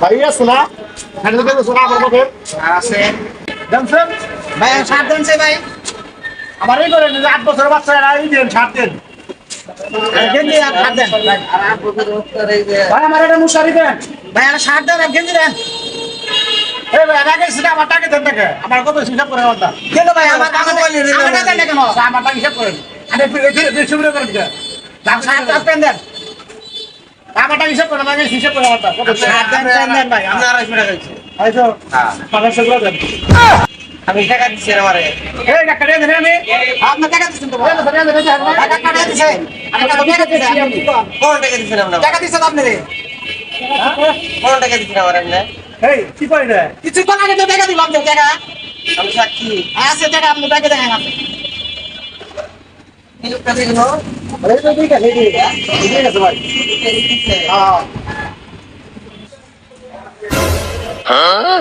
ভাইয়া শোনা? হ্যান্ডেল করে শোনা আমার মধ্যে আছে। জানছেন ভাই সাত দেন সে ভাই। আমার এই করেন যে আট বছরের বাচ্চারা এই দেন সাত দিন। গেঞ্জি আর সাত দেন। ভাই ভাই আমার একটা মুশারি দেন। ভাই আর সাত দেন আর গেঞ্জি দেন। এই ভাই আগে সেটা আমার টাকা দেন টাকা আমার কত হিসাব করে আমার কেন ভাই আমার আমার আমার টাকা কেন? আমার টাকা হিসাব করেন। আরে বেশি করে করেন। দাম সাত দেন দেন। আমার টাকা হিসাব করেন আমি হিসাব করে আমার ভাই আপনি আড়াইশো টাকা দিচ্ছেন। এই তো হ্যাঁ। পাঁচশো করে দেন। আমি টাকা দিচ্ছি আমারে এই টাকা দেন আমি। টাকা দিচ্ছেন তো টাকা দেন টাকা টাকা টাকা টাকা কোন টাকা দিচ্ছেন টাকা দিছে আপনি রে। কোন টাকা দিচ্ছেন আমার এমনি এই কি কই রে? কিছু কোন আগে তো টাকা দিলাম তো টাকা। আমি সাক্ষী। আছে টাকা আপনি টাকা দেন আপনি। কি লোকটা দেখল। হ্যাঁ